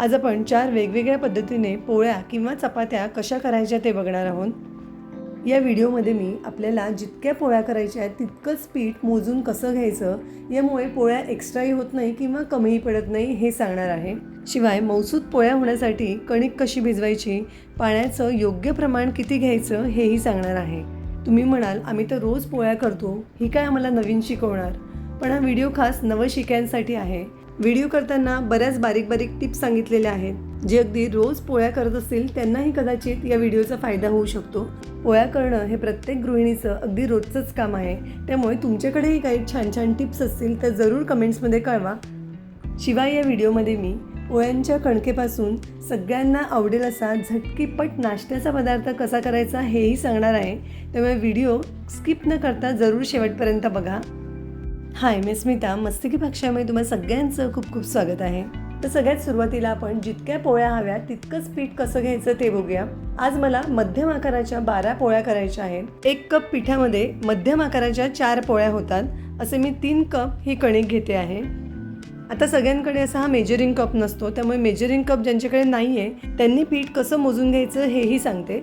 आज आपण चार वेगवेगळ्या पद्धतीने पोळ्या किंवा चपात्या कशा करायच्या ते बघणार आहोत. या व्हिडिओमध्ये मी आपल्याला जितक्या पोळ्या करायच्या आहेत तितकंच पीठ मोजून कसं घ्यायचं यामुळे पोळ्या एक्स्ट्राही होत नाही किंवा कमीही पडत नाही हे सांगणार आहे. शिवाय मौसूद पोळ्या होण्यासाठी कणिक कशी भिजवायची पाण्याचं योग्य प्रमाण किती घ्यायचं हेही सांगणार आहे. तुम्ही म्हणाल आम्ही तर रोज पोळ्या करतो ही काय आम्हाला नवीन शिकवणार? पण हा व्हिडिओ खास नवशिक्यांसाठी आहे. व्हिडिओ करताना बऱ्याच बारीक बारीक टिप्स सांगितलेल्या आहेत. जे अगदी रोज पोळ्या करत असतील त्यांनाही कदाचित या व्हिडिओचा फायदा होऊ शकतो. पोळ्या करणं हे प्रत्येक गृहिणीचं अगदी रोजचंच काम आहे. त्यामुळे तुमच्याकडेही काही छान छान टिप्स असतील तर जरूर कमेंट्समध्ये कळवा. शिवाय या व्हिडिओमध्ये मी पोळ्यांच्या कणकेपासून सगळ्यांना आवडेल असा झटकीपट नाश्त्याचा पदार्थ कसा करायचा हेही सांगणार आहे. त्यामुळे व्हिडिओ स्किप न करता जरूर शेवटपर्यंत बघा. हाय मी स्मिता. मस्तकी भाषामध्ये तुम्हाला सगळ्यांचं खूप खूप स्वागत आहे. तर सगळ्यात सुरुवातीला आपण जितक्या पोळ्या हव्या तितकंच पीठ कसं घ्यायचं ते बघूया. आज मला मध्यम आकाराच्या बारा पोळ्या करायच्या आहेत. एक कप पिठामध्ये मध्यम आकाराच्या चार पोळ्या होतात. असे मी तीन कप ही कणिक घेते आहे. आता सगळ्यांकडे असा हा मेजरिंग कप नसतो त्यामुळे मेजरिंग कप ज्यांच्याकडे नाही आहे त्यांनी पीठ कसं मोजून घ्यायचं हेही सांगते.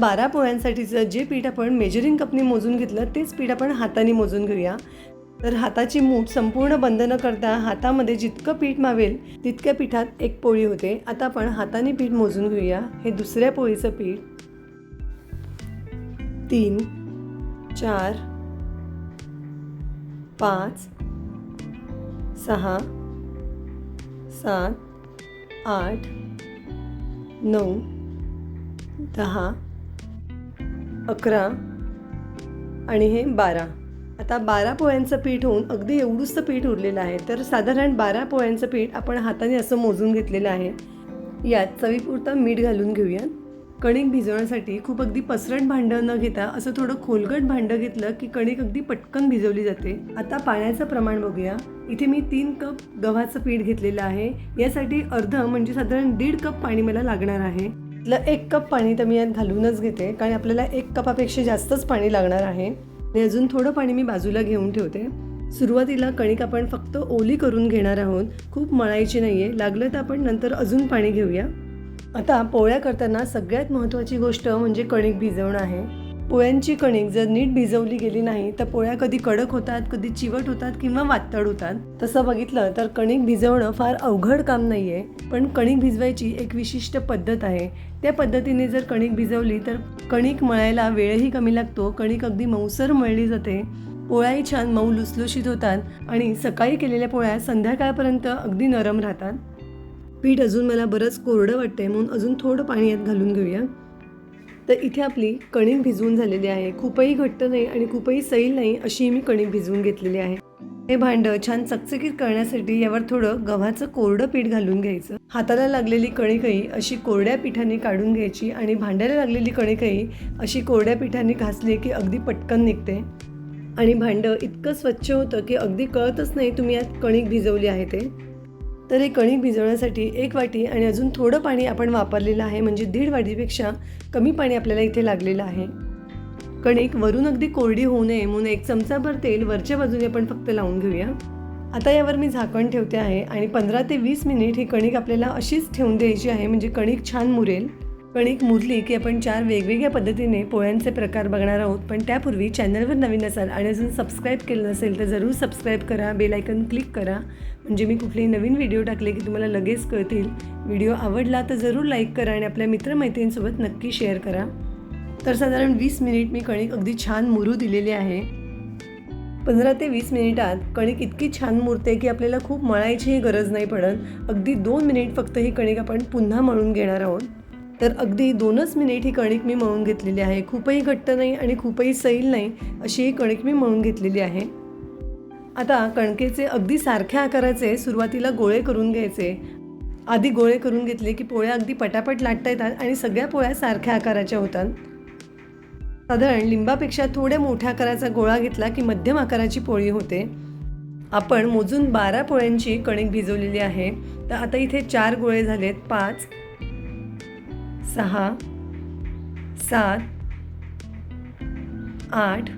बारा पोळ्यांसाठीचं जे पीठ आपण मेजरिंग कपने मोजून घेतलं तेच पीठ आपण हाताने मोजून घेऊया. तर हाताची मूठ संपूर्ण बंद न करता हातामध्ये जितकं पीठ मावेल तितक्या पिठात एक पोळी होते. आता आपण हाताने पीठ मोजून घेऊया. हे दुसऱ्या पोळीचं पीठ. तीन चार पाच सहा सात आठ नऊ दहा अकरा आणि हे बारा. आता बारा पोळ्यांचं पीठ होऊन अगदी एवढंच पीठ उरलेलं आहे तर साधारण बारा पोळ्यांचं पीठ आपण हाताने असं मोजून घेतलेलं आहे. यात चवीपुरतं मीठ घालून घेऊया. कणिक भिजवण्यासाठी खूप अगदी पसरट भांडं न घेता असं थोडं खोलगट भांडं घेतलं की कणिक अगदी पटकन भिजवली जाते. आता पाण्याचं प्रमाण बघूया. इथे मी तीन कप गव्हाचं पीठ घेतलेलं आहे. यासाठी अर्ध म्हणजे साधारण दीड कप पाणी मला लागणार आहे. एक कप पाणी तर मी यात घालूनच घेते कारण आपल्याला एक कपापेक्षा जास्तच पाणी लागणार आहे. आणि अजून थोडं पाणी मी बाजूला घेऊन ठेवते. सुरुवातीला कणिक आपण फक्त ओली करून घेणार आहोत. खूप मळायची नाही आहे लागलं तर आपण नंतर अजून पाणी घेऊया. आता पोळ्या करताना सगळ्यात महत्त्वाची गोष्ट म्हणजे कणिक भिजवणं आहे. पोळ्यांची कणिक जर नीट भिजवली गेली नाही तर पोळ्या कधी कडक होतात कधी चिवट होतात किंवा वातड होतात. तसं बघितलं तर कणिक भिजवणं फार अवघड काम नाही आहे पण कणिक भिजवायची एक विशिष्ट पद्धत आहे. त्या पद्धतीने जर कणिक भिजवली तर कणिक मळायला वेळही कमी लागतो कणिक अगदी मऊसर मळली जाते. पोळ्याही छान मऊ लुसलुशीत होतात आणि सकाळी केलेल्या पोळ्या संध्याकाळपर्यंत अगदी नरम राहतात. पीठ अजून मला बरंच कोरडं वाटतंय म्हणून अजून थोडं पाणी यात घालून घेऊया. तर इथे आपली कणिक भिजवून झालेली आहे. खूपही घट्ट नाही आणि खूपही सैल नाही अशी मी कणिक भिजवून घेतलेली आहे. हे भांडं छान चकचकीत करण्यासाठी यावर थोडं गव्हाचं कोरडं पीठ घालून घ्यायचं. हाताला लागलेली कणिकही अशी कोरड्या पिठाने काढून घ्यायची आणि भांड्याला लागलेली कणिकही अशी कोरड्या पिठाने घासली की अगदी पटकन निघते. आणि भांडं इतकं स्वच्छ होतं की अगदी कळतच नाही तुम्ही यात कणिक भिजवली आहे ते. तर हे कणिक भिजवण्यासाठी एक वाटी आणि अजून थोडं पाणी आपण वापरलेलं आहे म्हणजे दीड वाटीपेक्षा कमी पाणी आपल्याला इथे लागलेलं आहे. कणिक वरून अगदी कोरडी होऊ नये म्हणून एक चमचाभर तेल वरच्या बाजूने आपण फक्त लावून घेऊया. आता यावर मी झाकण ठेवते आहे आणि पंधरा ते वीस मिनिट ही कणिक आपल्याला अशीच ठेवून द्यायची आहे म्हणजे कणिक छान मुरेल. कणिक मुरली की आपण चार वेगवेगळ्या पद्धतीने पोळ्यांचे प्रकार बघणार आहोत. पण त्यापूर्वी चॅनलवर नवीन असाल आणि अजून सबस्क्राईब केलं नसेल तर जरूर सबस्क्राईब करा बेल आयकन क्लिक करा. म्हणजे मी कुठलेही नवीन व्हिडिओ टाकले की तुम्हाला लगेच कळतील. व्हिडिओ आवडला तर जरूर लाईक करा आणि आपल्या मित्रमैत्रिणींसोबत नक्की शेअर करा. तर साधारण वीस मिनिट मी कणिक अगदी छान मुरू दिलेली आहे. पंधरा ते वीस मिनिटात कणिक इतकी छान मुरते की आपल्याला खूप मळायचीही गरज नाही पडत. अगदी दोन मिनिट फक्त ही कणिक आपण पुन्हा मळून घेणार आहोत. तर अगदी दोनच मिनिट ही कणिक मी मळून घेतलेली आहे. खूपही घट्ट नाही आणि खूपही सैल नाही अशी ही कणिक मी मळून घेतलेली आहे. आता कणकेचे अगदी सारख्या आकाराचे सुरुवातीला गोळे करून घ्यायचे. आधी गोळे करून घेतले की पोळ्या अगदी पटापट लाटता येतात आणि सगळ्या पोळ्या सारख्या आकाराच्या होतात. साधारण लिंबापेक्षा थोड्या मोठ्या आकाराचा गोळा घेतला की मध्यम आकाराची पोळी होते. आपण मोजून बारा पोळ्यांची कणिक भिजवलेली आहे. तर आता इथे चार गोळे झालेत पाच. सहा सात आठ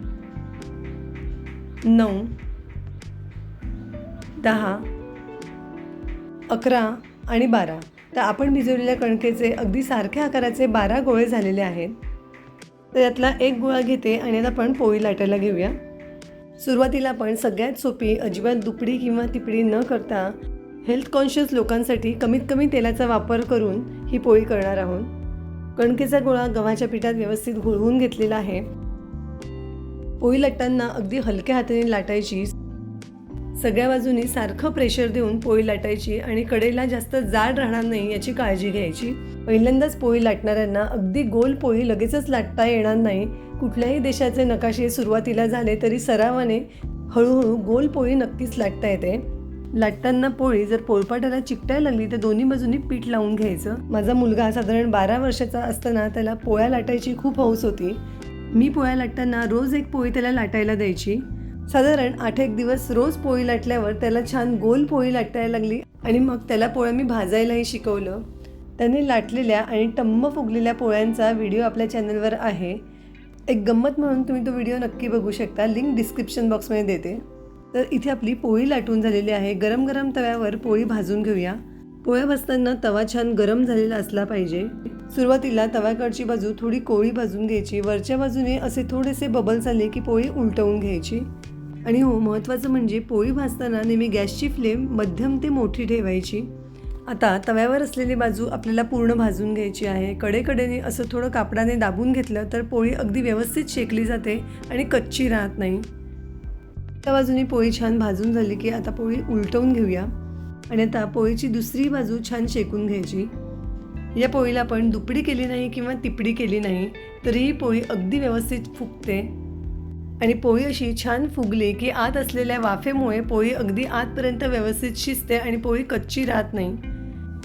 नऊ दहा अकरा आणि बारा. तर आपण भिजवलेल्या कणकेचे अगदी सारख्या आकाराचे बारा गोळे झालेले आहेत. तर यातला एक गोळा घेते आणि आता आपण पोळी लाटायला घेऊया. सुरुवातीला आपण सगळ्यात सोपी अजिबात दुपडी किंवा तिपडी न करता हेल्थ कॉन्शियस लोकांसाठी कमीत कमी तेलाचा वापर करून ही पोळी करणार आहोत. कणकेचा गोळा गव्हाच्या पिठात व्यवस्थित घोळवून घेतलेला आहे. पोळी लाटताना अगदी हलक्या हाताने लाटायची. सगळ्या बाजूनी सारखं प्रेशर देऊन पोळी लाटायची आणि कडेला जास्त जाड राहणार नाही याची काळजी घ्यायची. पहिल्यांदाच पोळी लाटणाऱ्यांना अगदी गोल पोळी लगेचच लाटता येणार नाही. कुठल्याही देशाचे नकाशे सुरुवातीला झाले तरी सरावाने हळूहळू गोल पोळी नक्कीच लाटता येते. लाटताना पोळी जर पोळपाटाला चिकटायला लागली तर दोन्ही बाजूनी पीठ लावून घ्यायचं. माझा मुलगा साधारण बारा वर्षाचा असताना त्याला पोळ्या लाटायची खूप हौस होती. मी पोळ्या लाटताना रोज एक पोळी त्याला लाटायला द्यायची. साधारण आठ एक दिवस रोज पोळी लाटल्यावर त्याला छान गोल पोळी लाटायला लागली आणि मग त्याला पोळ्या मी भाजायलाही शिकवलं. त्याने लाटलेल्या आणि टम्म फुगलेल्या पोळ्यांचा व्हिडिओ आपल्या चॅनलवर आहे. एक गंमत म्हणून तुम्ही तो व्हिडिओ नक्की बघू शकता. लिंक डिस्क्रिप्शन बॉक्समध्ये देते. तर इथे आपली पोळी लाटून झालेली आहे. गरम गरम तव्यावर पोळी भाजून घेऊया. पोळ्या भाजताना तवा छान गरम झालेला असला पाहिजे. सुरुवातीला तव्याकडची बाजू थोडी कोळी भाजून घ्यायची. वरच्या बाजूने असे थोडेसे बबल्स आले की पोळी उलटवून घ्यायची. आणि हो महत्त्वाचं म्हणजे पोळी भाजताना नेहमी गॅसची फ्लेम मध्यम ते मोठी ठेवायची. आता तव्यावर असलेली बाजू आपल्याला पूर्ण भाजून घ्यायची आहे. कडेकडेने असं थोडं कापडाने दाबून घेतलं तर पोळी अगदी व्यवस्थित शेकली जाते आणि कच्ची राहत नाही. त्या बाजूने पोळी छान भाजून झाली की आता पोळी उलटवून घेऊया. आणि आता पोळीची दुसरी बाजू छान शेकून घ्यायची. या पोळीला आपण दुपडी केली नाही किंवा तिपडी केली नाही तरीही पोळी अगदी व्यवस्थित फुगते. आणि पोळी अशी छान फुगली की आत असलेल्या वाफेमुळे पोळी अगदी आतपर्यंत व्यवस्थित शिजते आणि पोळी कच्ची राहत नाही.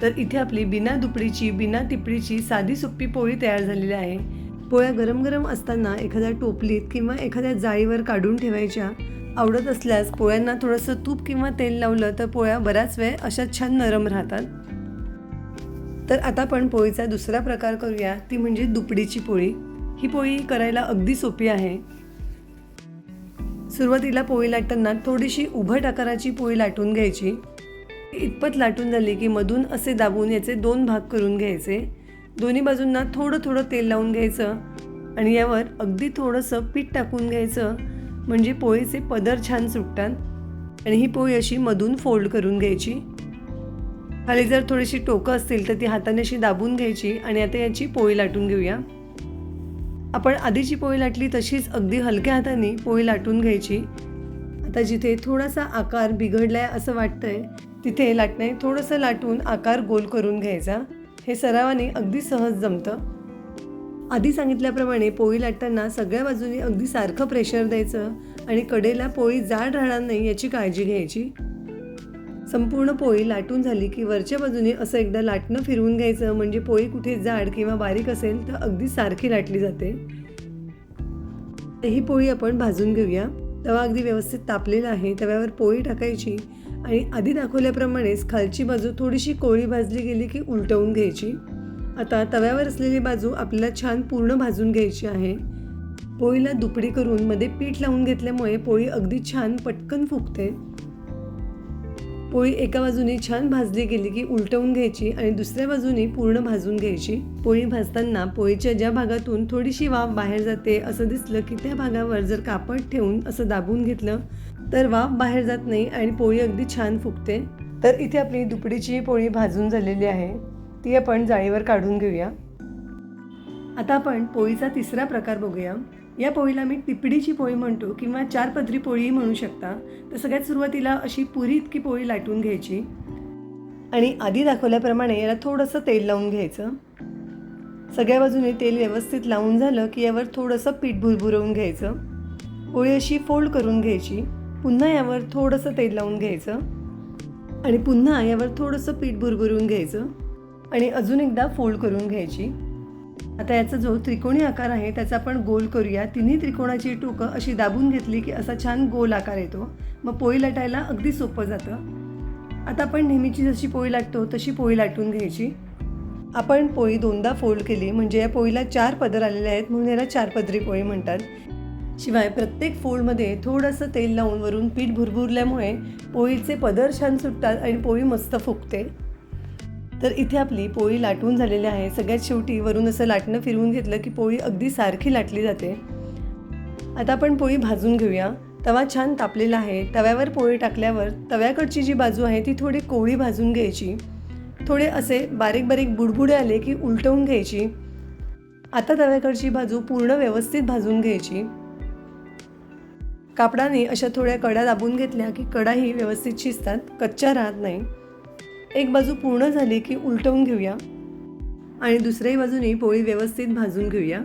तर इथे आपली बिना दुपडीची बिना तिपडीची साधी सुप्पी पोळी तयार झालेली आहे. पोळ्या गरम गरम असताना एखाद्या टोपलीत किंवा एखाद्या जाळीवर काढून ठेवायच्या. आवडत असल्यास पोळ्यांना थोडंसं तूप किंवा तेल लावलं तर पोळ्या बराच वेळ अशा छान नरम राहतात. तर आता आपण पोळीचा दुसरा प्रकार करूया ती म्हणजे दुपडीची पोळी. ही पोळी करायला अगदी सोपी आहे. सुरुवातीला पोळी लाटताना थोडीशी उभट आकाराची पोळी लाटून घ्यायची. इतपत लाटून झाली की मधून असे दाबून याचे दोन भाग करून घ्यायचे. दोन्ही बाजूंना थोडं थोडं तेल लावून घ्यायचं आणि यावर अगदी थोडंसं पीठ टाकून घ्यायचं. म्हणजे पोळीचे पदर छान सुटतात. आणि ही पोळी अशी मधून फोल्ड करून घ्यायची. खाली जर थोडीशी टोकं असतील तर ती हाताने अशी दाबून घ्यायची आणि आता याची पोळी लाटून घेऊया. आपण आधीची पोळी लाटली तशीच अगदी हलक्या हाताने पोळी लाटून घ्यायची. आता जिथे थोडासा आकार बिघडलाय असं वाटतंय तिथे लाटणे थोडंसं लाटून आकार गोल करून घ्यायचा. हे सरावाने अगदी सहज जमतं. आधी सांगितल्याप्रमाणे पोळी लाटताना सगळ्या बाजूनी अगदी सारखं प्रेशर द्यायचं आणि कडेला पोळी जाड राहणार नाही याची काळजी घ्यायची. संपूर्ण पोळी लाटून झाली की वरच्या बाजूने असं एकदा लाटणं फिरवून घ्यायचं. म्हणजे पोळी कुठे जाड किंवा बारीक असेल तर अगदी सारखी लाटली जाते. ही पोळी आपण भाजून घेऊया. तवा अगदी व्यवस्थित तापलेला आहे. तव्यावर पोळी टाकायची आणि आधी दाखवल्याप्रमाणेच खालची बाजू थोडीशी कोळी भाजली गेली की उलटवून घ्यायची. आता तव्यावर असलेली बाजू आपल्याला छान पूर्ण भाजून घ्यायची आहे. पोळीला दुपडी करून मध्ये पीठ लावून घेतल्यामुळे पोळी अगदी छान पटकन फुगते. पोळी एका बाजूने छान भाजली गेली की उलटवून घ्यायची आणि दुसऱ्या बाजूने पूर्ण भाजून घ्यायची. पोळी भाजताना पोळीच्या ज्या भागातून थोडीशी वाफ बाहेर जाते असं दिसलं की त्या भागावर जर कापड ठेवून असं दाबून घेतलं तर वाफ बाहेर जात नाही आणि पोळी अगदी छान फुगते. तर इथे आपली दुपडीची पोळी भाजून झालेली आहे. ती आपण जाळीवर काढून घेऊया. आता आपण पोळीचा तिसरा प्रकार बघूया. या पोळीला मी टिपडीची पोळी म्हणतो किंवा चार पदरी पोळीही म्हणू शकता. तर सगळ्यात सुरुवातीला अशी पुरी इतकी पोळी लाटून घ्यायची. आणि आधी दाखवल्याप्रमाणे याला थोडंसं तेल लावून घ्यायचं. सगळ्या बाजूने तेल व्यवस्थित लावून झालं की यावर थोडंसं पीठ भुरभुरवून घ्यायचं. पोळी अशी फोल्ड करून घ्यायची. पुन्हा यावर थोडंसं तेल लावून घ्यायचं. आणि पुन्हा यावर थोडंसं पीठ भुरभुरवून घ्यायचं. आणि अजून एकदा फोल्ड करून घ्यायची. आता याचा जो त्रिकोणी आकार आहे त्याचा आपण गोल करूया. तिन्ही त्रिकोणाची टोकं अशी दाबून घेतली की असा छान गोल आकार येतो. मग पोळी लाटायला अगदी सोपं जातं. आता आपण नेहमीची जशी पोळी लाटतो तशी पोळी लाटून घ्यायची. आपण पोळी दोनदा फोल्ड केली म्हणजे या पोळीला चार पदर आलेले आहेत म्हणून याला चार पदरी पोळी म्हणतात. शिवाय प्रत्येक फोल्डमध्ये थोडंसं तेल लावून वरून पीठ भुरभुरल्यामुळे पोळीचे पदर छान सुटतात आणि पोळी मस्त फुगते. तर इथे आपली पोळी लाटून झालेली आहे. सगळ्यात शेवटी वरून असं लाटणं फिरवून घेतलं की पोळी अगदी सारखी लाटली जाते. आता आपण पोळी भाजून घेऊया. तवा छान तापलेला आहे. तव्यावर पोळी टाकल्यावर तव्याकडची जी बाजू आहे ती थोडी कोवळी भाजून घ्यायची. थोडे असे बारीक बारीक बुडबुडे आले की उलटवून घ्यायची. आता तव्याकडची बाजू पूर्ण व्यवस्थित भाजून घ्यायची. कापडाने अशा थोड्या कडा दाबून घेतल्या की कडाही व्यवस्थित शिजतात. कच्च्या राहत नाही. एक बाजू पूर्ण झाली की उलटवून घेऊया आणि दुसऱ्याही बाजूने पोळी व्यवस्थित भाजून घेऊया.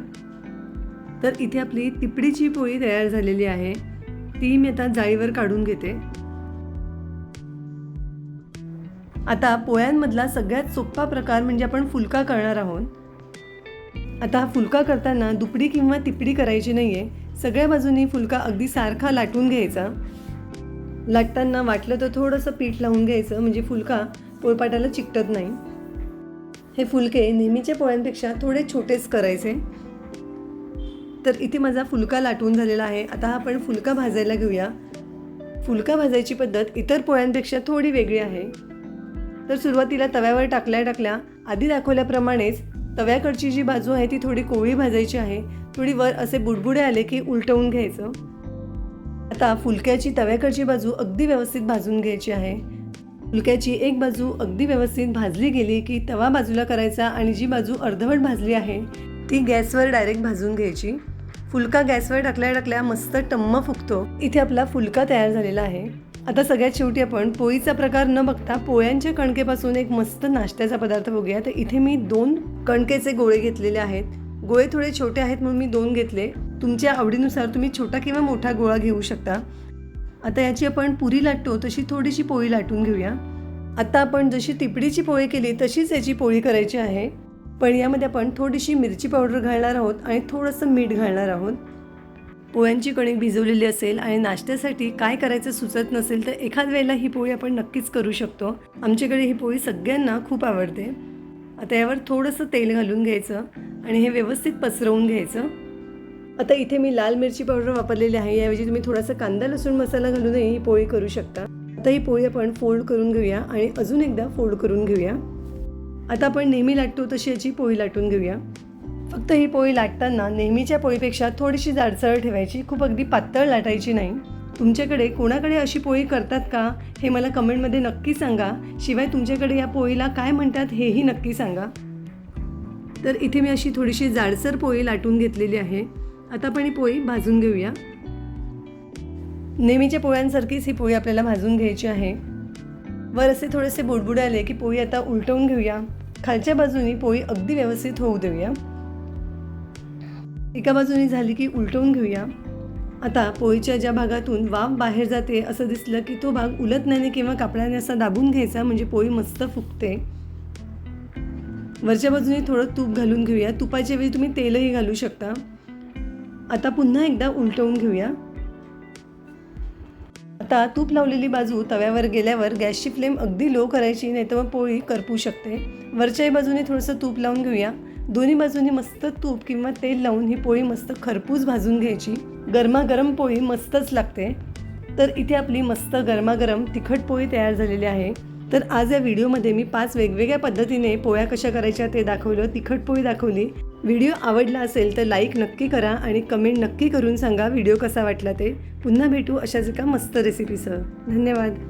तर इथे आपली तिपडीची पोळी तयार झालेली आहे. ती मी आता जाळीवर काढून घेते. आता पोळ्यांमधला सगळ्यात सोपा प्रकार म्हणजे आपण फुलका करणार आहोत. आता हा फुलका करताना दुपडी किंवा तिपडी करायची नाही आहे सगळ्या बाजूनी फुलका अगदी सारखा लाटून घ्यायचा. लाटताना वाटलं तर थोडंसं पीठ लावून घ्यायचं. म्हणजे फुलका पोळपाटाला चिकटत नाही. हे फुलके नेहमीच्या पोळ्यांपेक्षा थोडे छोटेच करायचे. तर इथे माझा फुलका लाटून झालेला आहे. आता आपण फुलका भाजायला घेऊया. फुलका भाजायची पद्धत इतर पोळ्यांपेक्षा थोडी वेगळी आहे. तर सुरुवातीला तव्यावर टाकल्या टाकल्या आधी दाखवल्याप्रमाणेच तव्याकडची जी बाजू आहे ती थोडी कोवळी भाजायची आहे. थोडी वर असे बुडबुडे आले की उलटवून घ्यायचं. आता फुलक्याची तव्याकडची बाजू अगदी व्यवस्थित भाजून घ्यायची आहे. फुलक्याची एक बाजू अगदी व्यवस्थित भाजली गेली की तवा बाजूला करायचा आणि जी बाजू अर्धवट भाजली आहे ती गॅसवर डायरेक्ट भाजून घ्यायची. फुलका गॅसवर टाकल्या टाकल्या मस्त टम्म फुगतो. इथे आपला फुलका तयार झालेला आहे. आता सगळ्यात शेवटी आपण पोळीचा प्रकार न बघता पोळ्यांच्या कणकेपासून एक मस्त नाश्त्याचा पदार्थ बघूया. तर इथे मी दोन कणकेचे गोळे घेतलेले आहेत. गोळे थोडे छोटे आहेत म्हणून मी दोन घेतले. तुमच्या आवडीनुसार तुम्ही छोटा किंवा मोठा गोळा घेऊ शकता. आता याची आपण पुरी लाटतो तशी थोडीशी पोळी लाटून घेऊया. आता आपण जशी तिपडीची पोळी केली तशीच याची पोळी करायची आहे. पण यामध्ये आपण थोडीशी मिरची पावडर घालणार आहोत आणि थोडंसं मीठ घालणार आहोत. पोळ्यांची कणिक भिजवलेली असेल आणि नाश्त्यासाठी काय करायचं सुचत नसेल तर एखाद वेळेला ही पोळी आपण नक्कीच करू शकतो. आमच्याकडे ही पोळी सगळ्यांना खूप आवडते. आता यावर थोडंसं तेल घालून घ्यायचं आणि हे व्यवस्थित पसरवून घ्यायचं. आता इथे मी लाल मिरची पावडर वापरलेली आहे. याऐवजी तुम्ही थोडासा कांदा लसूण मसाला घालूनही ही पोळी करू शकता. आता ही पोळी आपण फोल्ड करून घेऊया आणि अजून एकदा फोल्ड करून घेऊया. आता आपण नेहमी लाटतो तशी याची पोळी लाटून घेऊया. फक्त ही पोळी लाटताना नेहमीच्या पोळीपेक्षा थोडीशी जाडसर ठेवायची. खूप अगदी पातळ लाटायची नाही. तुमच्याकडे कोणाकडे अशी पोळी करतात का? हे मला कमेंटमध्ये नक्की सांगा. शिवाय तुमच्याकडे या पोळीला काय म्हणतात हेही नक्की सांगा. तर इथे मी अशी थोडीशी जाडसर पोळी लाटून घेतलेली आहे. आता आपण ही पोळी भाजून घेऊया. नेहमीच्या पोळ्यांसारखीच ही पोळी आपल्याला भाजून घ्यायची आहे. वर असे थोडेसे बुडबुडे आले की पोळी आता उलटवून घेऊया. खालच्या बाजूनी पोळी अगदी व्यवस्थित होऊ देऊया. एका बाजूनी झाली की उलटवून घेऊया. आता पोळीच्या ज्या भागातून वाफ बाहेर जाते असं दिसलं की तो भाग उलटण्याने किंवा कापडाने असा दाबून घ्यायचा म्हणजे पोळी मस्त फुगते. वरच्या बाजूने थोडं तूप घालून घेऊया. तुपाच्या वेळी तुम्ही तेलही घालू शकता. आता पुन्हा एकदा उलटवून घेऊया. आता तूप लावलेली बाजू तव्यावर गेल्यावर गॅसची फ्लेम अगदी लो करायची नाही तर मग पोळी करपू शकते. वरच्याही बाजूने थोडंसं तूप लावून घेऊया. दोन्ही बाजूनी मस्त तूप किंवा तेल लावून ही पोळी मस्त खरपूस भाजून घ्यायची. गरमागरम पोळी मस्तच लागते. तर इथे आपली मस्त गरमागरम तिखट पोळी तयार झालेली आहे. तर आज या व्हिडिओमध्ये मी पाच वेगवेगळ्या पद्धतीने पोळ्या कशा करायच्या ते दाखवलं तिखट पोळी दाखवली. व्हिडिओ आवडला असेल तर लाईक नक्की करा आणि कमेंट नक्की करून सांगा व्हिडिओ कसा वाटला ते. पुन्हा भेटू अशाच एका मस्त रेसिपीसह धन्यवाद.